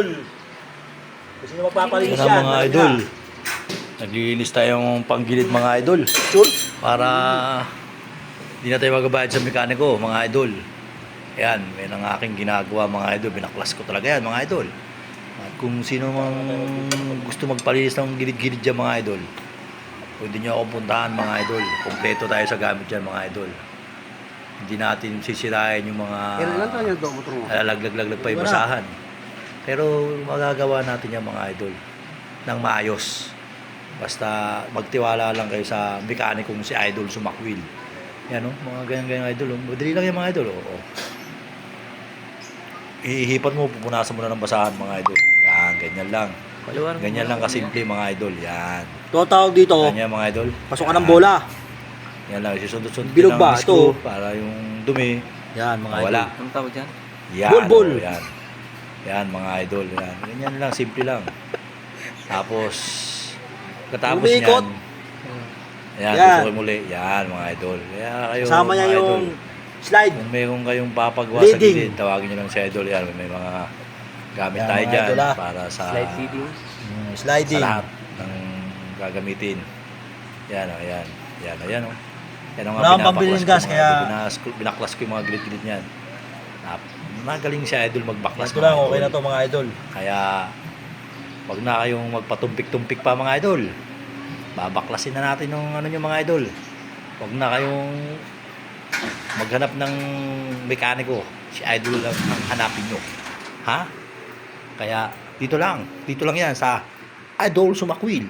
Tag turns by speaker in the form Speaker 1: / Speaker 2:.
Speaker 1: idol. Gusto nyo magpapalinis
Speaker 2: Yan ang mga idol. Naglilinis tayong panggilid mga idol.
Speaker 1: Chul.
Speaker 2: Para hindi na tayo magabayad sa mekaniko mga idol. Ayan, may nang aking ginagawa mga idol. Binaklas ko talaga yan mga idol. At kung sino mang gusto magpalinis ng gilid-gilid dyan mga idol, pwede nyo akong puntahan mga idol. Kompleto tayo sa gamit dyan mga idol. Hindi natin sisirain yung mga
Speaker 3: Kailan lang tayo yung motor mo?
Speaker 2: lalaglag-laglag pa yung basahan. Pero magagawa natin yan mga idol ng maayos. Basta magtiwala lang kayo sa mekanikong si Idol Sumakwil. Yan o, mga ganyan-ganyan idol. oh. Madali lang yan mga idol. Oh. oh. Ihihipan mo, pupunasan mo na ng basahan mga idol. Yan, ganyan lang. Ganyan lang kasimple mga idol. Yan.
Speaker 1: Ito ang tawag dito.
Speaker 2: Ganyan mga idol.
Speaker 1: Pasukan ng
Speaker 2: Yan.
Speaker 1: bola.
Speaker 2: Yan lang, susundot-sundot
Speaker 1: Bilog
Speaker 2: ng
Speaker 1: ba? Ito.
Speaker 2: Para yung dumi,
Speaker 1: Yan mga
Speaker 2: wala.
Speaker 1: idol.
Speaker 4: Anong tawag dyan?
Speaker 2: Yan,
Speaker 1: Bulbul.
Speaker 2: oh, yan. Yan, mga idol. Yan. Ganyan lang, simple lang. Tapos, katapos
Speaker 1: Umiikot.
Speaker 2: niyan, yan,
Speaker 1: Yan.
Speaker 2: tusukin muli. Yan, mga idol. Kaya kayo,
Speaker 1: Kasama niya
Speaker 2: mga
Speaker 1: yung
Speaker 2: idol,
Speaker 1: slide.
Speaker 2: kung mayroon kayong papagawa sa
Speaker 1: Leading.
Speaker 2: gilid, tawagin nyo lang si idol. Yan, may mga gamit
Speaker 1: Yan,
Speaker 2: tayo
Speaker 1: mga
Speaker 2: dyan
Speaker 1: idol, ah.
Speaker 2: para sa,
Speaker 4: Slide feeding.
Speaker 1: Mm,
Speaker 2: sa
Speaker 1: sliding.
Speaker 2: lahat ng gagamitin. Yan, o, yan. Yan, o, yan, o. Yan ang
Speaker 1: Wala akong pambili ng gas,
Speaker 2: mga
Speaker 1: kaya-
Speaker 2: idol. Binas- binaklas ko yung mga gilid-gilid niyan. Magaling si idol magbaklas.
Speaker 1: Ito lang,
Speaker 2: mga
Speaker 1: okay
Speaker 2: idol.
Speaker 1: na to mga idol.
Speaker 2: Kaya, wag na kayong magpatumpik-tumpik pa mga idol. Babaklasin na natin yung ano nyo mga idol. Wag na kayong maghanap ng mekaniko. Si idol lang ang hanapin nyo. Ha? Kaya, dito lang. Dito lang yan sa Idol Sumakwil.